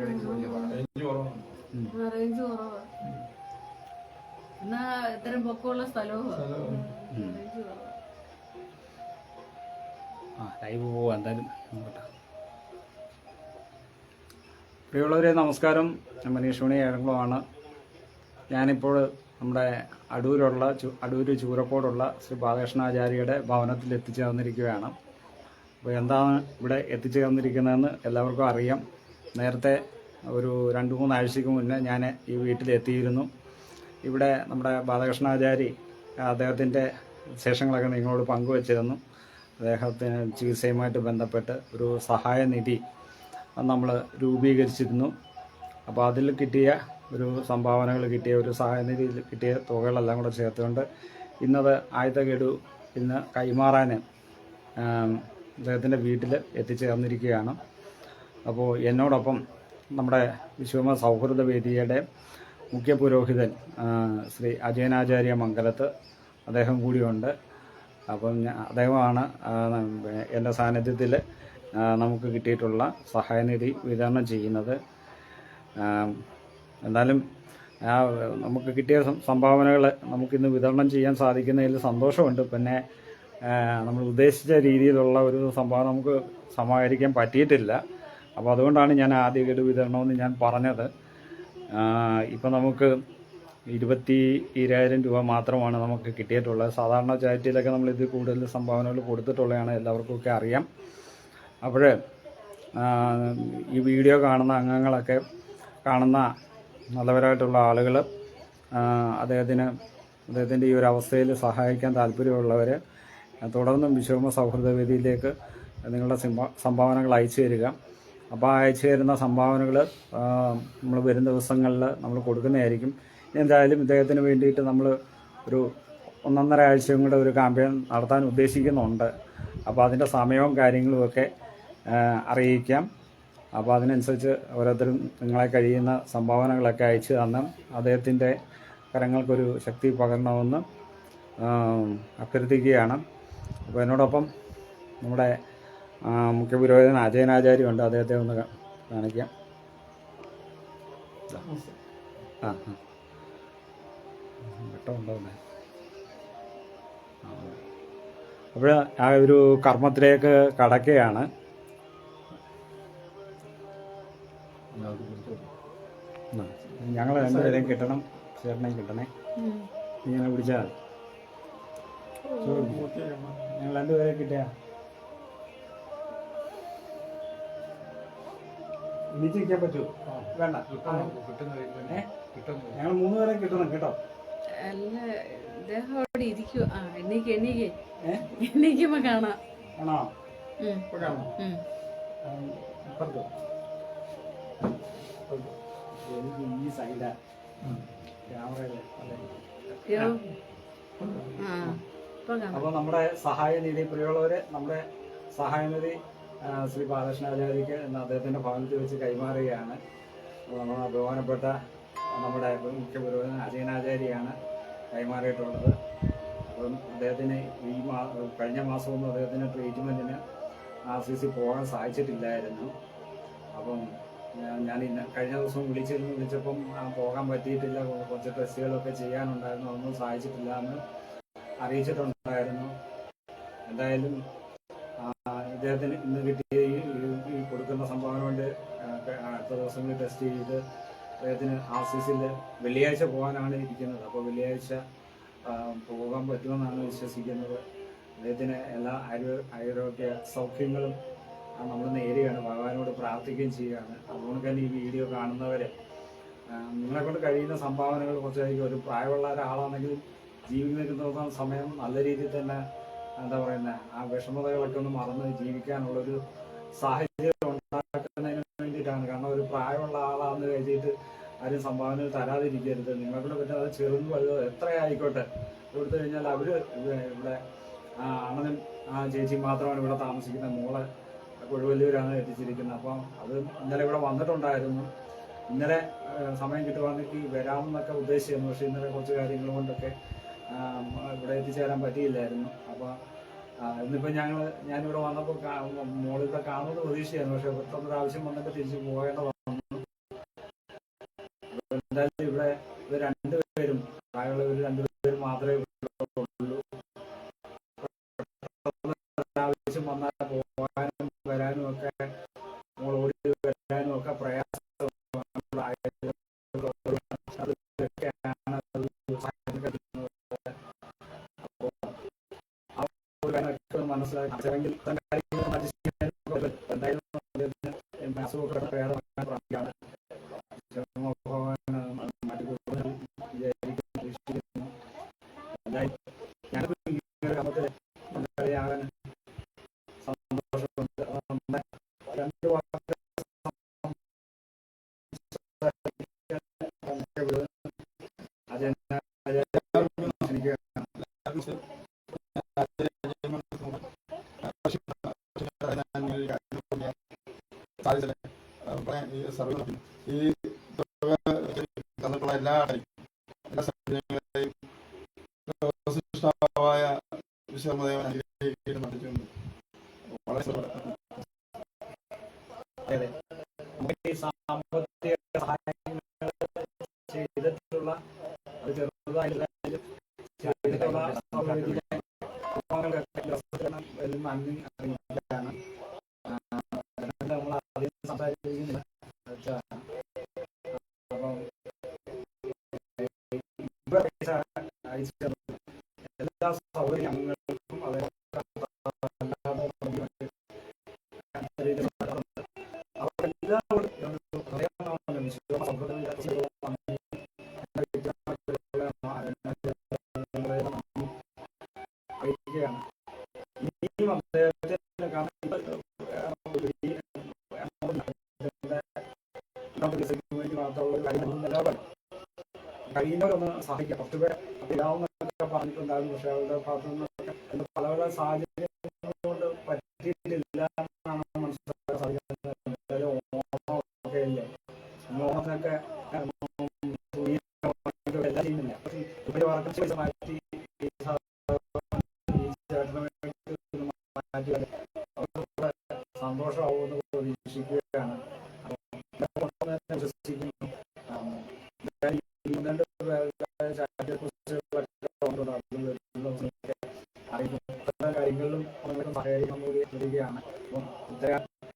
Range കുറവാണ്. ആ, range കുറവാ. എന്നാ ഇത്രയും പൊക്കമുള്ള സ്ഥലവും ആ. ലൈവ് പോവാ എന്തായാലും. നോക്കട്ടെ. പ്രിയമുള്ളവരെ നമസ്കാരം. ഞാൻ മനീഷ് മണി ഏഴംകുളമാണ് ഞാനിപ്പോൾ നമ്മുടെ അടൂരുള്ള അടൂര് ചൂരക്കോടുള്ള ശ്രീ ബാലകൃഷ്ണാചാര്യയുടെ ഭവനത്തിൽ എത്തിച്ചേർന്നിരിക്കുകയാണ്. അപ്പോൾ എന്താണ് ഇവിടെ എത്തിച്ചേർന്നിരിക്കുന്നതെന്ന് എല്ലാവർക്കും അറിയാം. നേരത്തെ ഒരു രണ്ട് മൂന്നാഴ്ചയ്ക്ക് മുന്നേ ഞാൻ ഈ വീട്ടിലെത്തിയിരുന്നു. ഇവിടെ നമ്മുടെ ബാലകൃഷ്ണാചാരി അദ്ദേഹത്തിന്റെ വിശേഷങ്ങളൊക്കെ നിങ്ങളോട് പങ്കുവച്ചിരുന്നു. അദ്ദേഹത്തിന് ചികിത്സയുമായിട്ട് ബന്ധപ്പെട്ട് ഒരു സഹായ നിധി നമ്മൾ രൂപീകരിച്ചിരുന്നു. അപ്പോൾ അതിൽ കിട്ടിയ ഒരു സംഭാവനകൾ കിട്ടിയ ഒരു സഹായനിധിയിൽ കിട്ടിയ തുകകളെല്ലാം കൂടെ ചേർത്തുകൊണ്ട് ഇന്നത് ആദ്യത്തെ ഗഡു ഇന്ന് കൈമാറാൻ അദ്ദേഹത്തിന്റെ വീട്ടിൽ എത്തിച്ചേർന്നിരിക്കുകയാണ്. അപ്പോൾ എന്നോടൊപ്പം നമ്മുടെ വിശ്വമ സൗഹൃദ വേദിയുടെ മുഖ്യ പുരോഹിതൻ ശ്രീ അജയനാചാര്യ മംഗലത്ത് അദ്ദേഹം കൂടിയുണ്ട്. അപ്പം അദ്ദേഹമാണ് എന്റെ സാന്നിധ്യത്തിൽ നമുക്ക് കിട്ടിയിട്ടുള്ള സഹായനിധി വിതരണം ചെയ്യുന്നത്. എന്നാലും ആ നമുക്ക് കിട്ടിയ സംഭാവനകൾ നമുക്കിന്ന് വിതരണം ചെയ്യാൻ സാധിക്കുന്നതിൽ സന്തോഷമുണ്ട്. പിന്നെ നമ്മൾ ഉദ്ദേശിച്ച രീതിയിലുള്ള ഒരു സംഭാവന നമുക്ക് സമാഹരിക്കാൻ പറ്റിയിട്ടില്ല. അപ്പോൾ അതുകൊണ്ടാണ് ഞാൻ ആദ്യ ഗഡു വിതരണമെന്ന് ഞാൻ പറഞ്ഞത്. ഇപ്പം നമുക്ക് ഇരുപത്തി ഇരായിരം രൂപ മാത്രമാണ് നമുക്ക് കിട്ടിയിട്ടുള്ളത്. സാധാരണ ചാരിറ്റിയിലൊക്കെ നമ്മൾ ഇത് കൂടുതൽ സംഭാവനകൾ കൊടുത്തിട്ടുള്ളതാണ് എല്ലാവർക്കും ഒക്കെ അറിയാം. അപ്പോൾ ഈ വീഡിയോ കാണുന്ന അംഗങ്ങളൊക്കെ കാണുന്ന നല്ലവരായിട്ടുള്ള ആളുകൾ അദ്ദേഹത്തിന് അദ്ദേഹത്തിന്റെ ഈ ഒരു അവസ്ഥയിൽ സഹായിക്കാൻ താല്പര്യമുള്ളവർ തുടർന്നും വിശ്വകർമ്മ സൗഹൃദ വേദിയിലേക്ക് നിങ്ങളുടെ സംഭാവനകൾ അയച്ചു തരിക. അപ്പോൾ അയച്ചു തരുന്ന സംഭാവനകൾ നമ്മൾ വരും ദിവസങ്ങളിൽ നമ്മൾ കൊടുക്കുന്നതായിരിക്കും. എന്തായാലും ഇദ്ദേഹത്തിന് വേണ്ടിയിട്ട് നമ്മൾ ഒരു ഒന്നൊന്നര ആഴ്ചയും കൂടെ ഒരു ക്യാമ്പയിൻ നടത്താൻ ഉദ്ദേശിക്കുന്നുണ്ട്. അപ്പോൾ അതിന്റെ സമയവും കാര്യങ്ങളുമൊക്കെ അറിയിക്കാം. അപ്പോൾ അതിനനുസരിച്ച് ഓരോരുത്തരും നിങ്ങളെ കഴിയുന്ന സംഭാവനകളൊക്കെ അയച്ചു തന്ന് അദ്ദേഹത്തിന്റെ കരങ്ങൾക്കൊരു ശക്തി പകരണമെന്ന് അഭ്യർത്ഥിക്കുകയാണ്. അപ്പോൾ എന്നോടൊപ്പം നമ്മുടെ ആ, മുഖ്യപുരോഹിതൻ അജയനാചാര്യമുണ്ട് അദ്ദേഹത്തെ ഒന്ന് കാണിക്കാം. ആ അപ്പോൾ ആ ഒരു കർമ്മത്തിലേക്ക് കടക്കുകയാണ്. ഞങ്ങൾ രണ്ടുപേരെയും കിട്ടണം. ചേട്ടനെ കിട്ടണേ. ഇങ്ങനെ പിടിച്ചാൽ ഞങ്ങൾ രണ്ടുപേരെ കിട്ടിയ എണീച്ച് പറ്റുമോ പറ്റൂ. വേണ്ട. ഏ? ഞങ്ങൾ മൂന്ന് പേരെ കിട്ടണം കേട്ടോ. അല്ല ഇദ്ദേഹം അവിടെ ഇരിക്കുക ആ കാണാം. ആണോ. ഇപ്പൊ കാണോ? എനിക്ക് ഈ സൈഡാ. ക്യാമറയിൽ. കാണാം. അപ്പോൾ നമ്മുടെ സഹായനിധി പ്രിയമുള്ളവര് നമ്മുടെ സഹായനിധി ശ്രീ ബാലകൃഷ്ണാചാര്യക്ക് ഇന്ന് അദ്ദേഹത്തിന്റെ ഭവനത്തിൽ വെച്ച് കൈമാറുകയാണ്. നമ്മുടെ ബഹുമാനപ്പെട്ട നമ്മുടെ മുഖ്യ പുരോഹിതൻ അജയനാചാര്യാണ് കൈമാറിയിട്ടുള്ളത്. അപ്പം അദ്ദേഹത്തിന് ഈ മാ കഴിഞ്ഞ മാസമൊന്നും അദ്ദേഹത്തിന് ട്രീറ്റ്മെന്റിന് ആർ സി സി പോകാൻ സാധിച്ചിട്ടില്ലായിരുന്നു. അപ്പം ഞാൻ- ഇന്ന കഴിഞ്ഞ ദിവസം വിളിച്ചിരുന്നു. വിളിച്ചപ്പം പോകാൻ പറ്റിയിട്ടില്ല. കുറച്ച് ടെസ്റ്റുകളൊക്കെ ചെയ്യാനുണ്ടായിരുന്നു. അതൊന്നും സാധിച്ചിട്ടില്ല എന്ന് അറിയിച്ചിട്ടുണ്ടായിരുന്നു. എന്തായാലും ആ, ഇദ്ദേഹത്തിന് ഇന്ന് കിട്ടിയ ഈ കൊടുക്കുന്ന സംഭാവന കൊണ്ട് അടുത്ത ദിവസങ്ങളിൽ ടെസ്റ്റ് ചെയ്ത് അദ്ദേഹത്തിന് ആർ സി സിയിൽ വെള്ളിയാഴ്ച പോകാനാണ് ഇരിക്കുന്നത്. അപ്പോൾ വെള്ളിയാഴ്ച പോകാൻ പറ്റുമെന്നാണ് വിശ്വസിക്കുന്നത്. അദ്ദേഹത്തിന് എല്ലാ ആരോ ആരോഗ്യ സൗഖ്യങ്ങളും നമ്മൾ നേരുകയാണ് ഭഗവാനോട് പ്രാർത്ഥിക്കുകയും ചെയ്യുകയാണ്. അതുകൊണ്ട് തന്നെ ഈ വീഡിയോ കാണുന്നവർ നിങ്ങളെ കൊണ്ട് കഴിയുന്ന സംഭാവനകൾ കുറച്ചായിരിക്കും. ഒരു പ്രായമുള്ള ഒരാളാണെങ്കിൽ ജീവിക്കുന്ന സമയം നല്ല രീതിയിൽ തന്നെ എന്താ പറയുന്നത് ആ വിഷമതകളൊക്കെ ഒന്ന് മറന്ന് ജീവിക്കാനുള്ളൊരു സാഹചര്യം ഉണ്ടാക്കുന്നതിന് വേണ്ടിയിട്ടാണ്. കാരണം ഒരു പ്രായമുള്ള ആളാന്ന് കരുതിയിട്ട് ആരും സംഭാവന തരാതിരിക്കരുത്. നിങ്ങളെ പറ്റുന്ന അത് ചെറുതും വലുതോ എത്ര ആയിക്കോട്ടെ കൊടുത്തു കഴിഞ്ഞാൽ അവർ ഇവിടെ അണ്ണനും ആ ചേച്ചി മാത്രമാണ് ഇവിടെ താമസിക്കുന്നത് മോളെ കൊഴുവല്ലൂരാണ് എത്തിച്ചിരിക്കുന്നത്. അപ്പം അത് ഇന്നലെ ഇവിടെ വന്നിട്ടുണ്ടായിരുന്നു. ഇന്നലെ സമയം കിട്ടുവാണെങ്കിൽ വരാമെന്നൊക്കെ ഉദ്ദേശിച്ചിരുന്നു. പക്ഷേ ഇന്നലെ കുറച്ച് കാര്യങ്ങൾ കൊണ്ടൊക്കെ ഇവിടെ എത്തിച്ചേരാൻ പറ്റിയില്ലായിരുന്നു. അപ്പോൾ ഇന്നിപ്പോ ഞങ്ങൾ ഞാനിവിടെ വന്നപ്പോൾ മോളിവിടെ കാണുന്നത് പ്രതീക്ഷയായിരുന്നു. പക്ഷെ പെട്ടെന്നൊരു ആവശ്യം വന്നപ്പോ തിരിച്ചു പോകേണ്ടതാണ് എന്തായാലും ഇവിടെ ഇവർ രണ്ടുപേരും പ്രായമുള്ളവർ രണ്ടുപേരും മാത്രമേ അദ്ദേഹത്തിന് അസുഖമൊക്കെ ഭേദമാക്കാൻ പ്രാർത്ഥിക്കുകയാണ് ഭഗവാൻ മറ്റു കൂടുതൽ വിചാരിക്കുന്നു പ്രതീക്ഷിക്കുന്നു എന്തായാലും ഞാനിപ്പോൾ ഇങ്ങനെ ഒരു ഗ്രാമത്തിൽ പങ്കാളിയാകാൻ സന്തോഷമുണ്ട് അപ്പോൾ നമ്മുടെ രണ്ട് വാക്ക് അജണ്ട എനിക്ക് സാധിച്ചത് ഈ സർവ ഈ തന്നിട്ടുള്ള എല്ലാ എല്ലാ സാഹചര്യങ്ങളെയും വസ്തുനിഷ്ഠമായ വിശ്വമദേവൻ അനുഗ്രഹിക്കുകയും നടത്തിയിട്ടുണ്ട് വളരെ സാമ്പത്തിക സഹായങ്ങൾ ചെയ്തിട്ടുള്ള ചെറുതായാലും ചെയ്തിട്ടുള്ള സൗകര്യ കഴിയുന്നവരൊന്ന് സഹായിക്കാം. കുറച്ച് പേര് അറിയാവുന്നതൊക്കെ പറഞ്ഞിട്ടുണ്ടായിരുന്നു. പക്ഷെ അവരുടെ ഭാഗത്തു നിന്നൊക്കെ പല പല സാഹചര്യങ്ങൾ കൊണ്ട് പറ്റിയിട്ടില്ല എന്നാണ് മനസ്സിലാക്കാൻ സാധിക്കുന്നത്. ഓണമൊക്കെ ഇല്ല ഓണത്തിനൊക്കെ എല്ലാം ചെയ്യുന്നില്ല മാറ്റി അവർക്ക് സന്തോഷമാവുമെന്ന് പ്രതീക്ഷിക്കുകയാണ് അപ്പം ഇതൊക്കെ കൊണ്ടുവന്ന് തന്നെ വിശ്വസിക്കുന്നു ആം, എന്തായാലും ഈ രണ്ട് പേരുടെ ചാറ്റിനെക്കുറിച്ച് പറ്റുന്നുണ്ട്. അത് വരുന്ന ദിവസമൊക്കെ അറിയിക്കും. ഇത്തരം കാര്യങ്ങളിലും നമ്മളൊക്കെ സഹകരിക്കാൻ കൂടി വരികയാണ് അപ്പം ഇത്തരം ഇപ്പൊ പറയാനുള്ളത് അദ്ദേഹത്തിന് എന്താണ് നിങ്ങൾക്ക് മനസ്സിലാവും ആ മതമൂത്ത വിസർജനം ഒക്കെ വിജയമാണ് ഇപ്പൊ നമ്മളിപ്പം പൈസ തരുന്ന ഒരു സംഭവം ആ വേദി ഒന്ന് വിനിയോഗിക്കാൻ ശ്രമിച്ചപ്പം ചിന്തിച്ച് നിന്നതാണ് അത്ര നല്ല ബുദ്ധിമുട്ടുള്ള ചേട്ടനാണ് അപ്പം എന്റെ ഒരു വിദ്യാഭ്യാസത്തെ സഹായിക്കാൻ കഴിയുന്നവർ സഹായിക്കുക ഞാൻ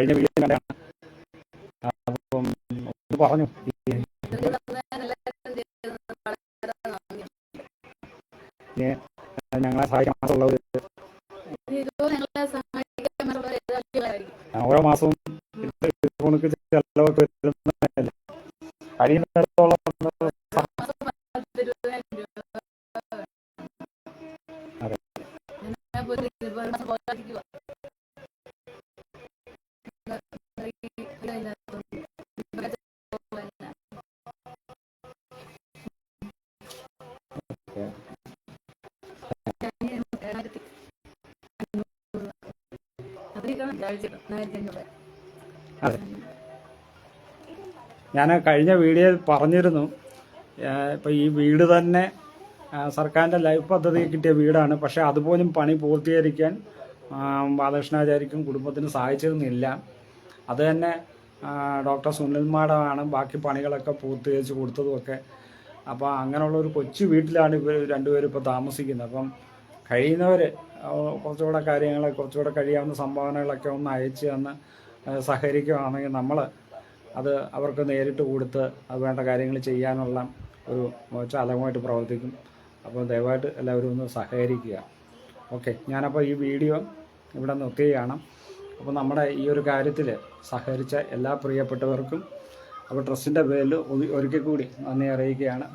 കഴിഞ്ഞ വീഡിയോ കണ്ടാണ് അപ്പം പറഞ്ഞു ഞങ്ങളെ സഹായിക്കാൻ. ഓരോ മാസവും ചെലവൊക്കെ വരുന്നതല്ലേ അതെ. ഞാൻ കഴിഞ്ഞ വീഡിയോ പറഞ്ഞിരുന്നു ഇപ്പം ഈ വീട് തന്നെ സർക്കാരിന്റെ ലൈഫ് പദ്ധതി കിട്ടിയ വീടാണ്. പക്ഷേ അതുപോലും പണി പൂർത്തീകരിക്കാൻ ബാലകൃഷ്ണാചാര്യക്കും കുടുംബത്തിന് സാധിച്ചിരുന്നില്ല. അത് തന്നെ ഡോക്ടർ സുനിൽ മാഡമാണ് ബാക്കി പണികളൊക്കെ പൂർത്തീകരിച്ച് കൊടുത്തതുമൊക്കെ. അപ്പോൾ അങ്ങനെയുള്ള ഒരു കൊച്ചു വീട്ടിലാണ് ഇവർ രണ്ടുപേരും ഇപ്പോൾ താമസിക്കുന്നത്. അപ്പം കഴിയുന്നവർ കുറച്ചുകൂടെ കാര്യങ്ങൾ കുറച്ചുകൂടെ കഴിയാവുന്ന സംഭാവനകളൊക്കെ ഒന്ന് അയച്ചു തന്ന് സഹകരിക്കുകയാണെങ്കിൽ നമ്മൾ അത് അവർക്ക് നേരിട്ട് കൊടുത്ത് അത് വേണ്ട കാര്യങ്ങൾ ചെയ്യാനുള്ള ഒരു ചാലകമായിട്ട് പ്രവർത്തിക്കും. അപ്പോൾ ദയവായിട്ട് എല്ലാവരും ഒന്ന് സഹകരിക്കുക. ഓക്കെ ഞാനപ്പോൾ ഈ വീഡിയോ ഇവിടെ നിർത്തുകയാണ്. അപ്പോൾ നമ്മുടെ ഈ ഒരു കാര്യത്തിൽ സഹകരിച്ച എല്ലാ പ്രിയപ്പെട്ടവർക്കും അപ്പോൾ ട്രസ്റ്റിന്റെ പേരിൽ ഒരിക്കൽ കൂടി നന്ദി അറിയിക്കുകയാണ്.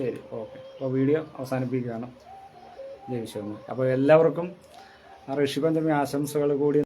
ശരി ഓക്കെ. അപ്പോൾ വീഡിയോ അവസാനിപ്പിക്കുകയാണ്. ജയ് വിശ്വനാഥ് അപ്പോൾ എല്ലാവർക്കും ഋഷിപഞ്ചമി ആശംസകൾ കൂടി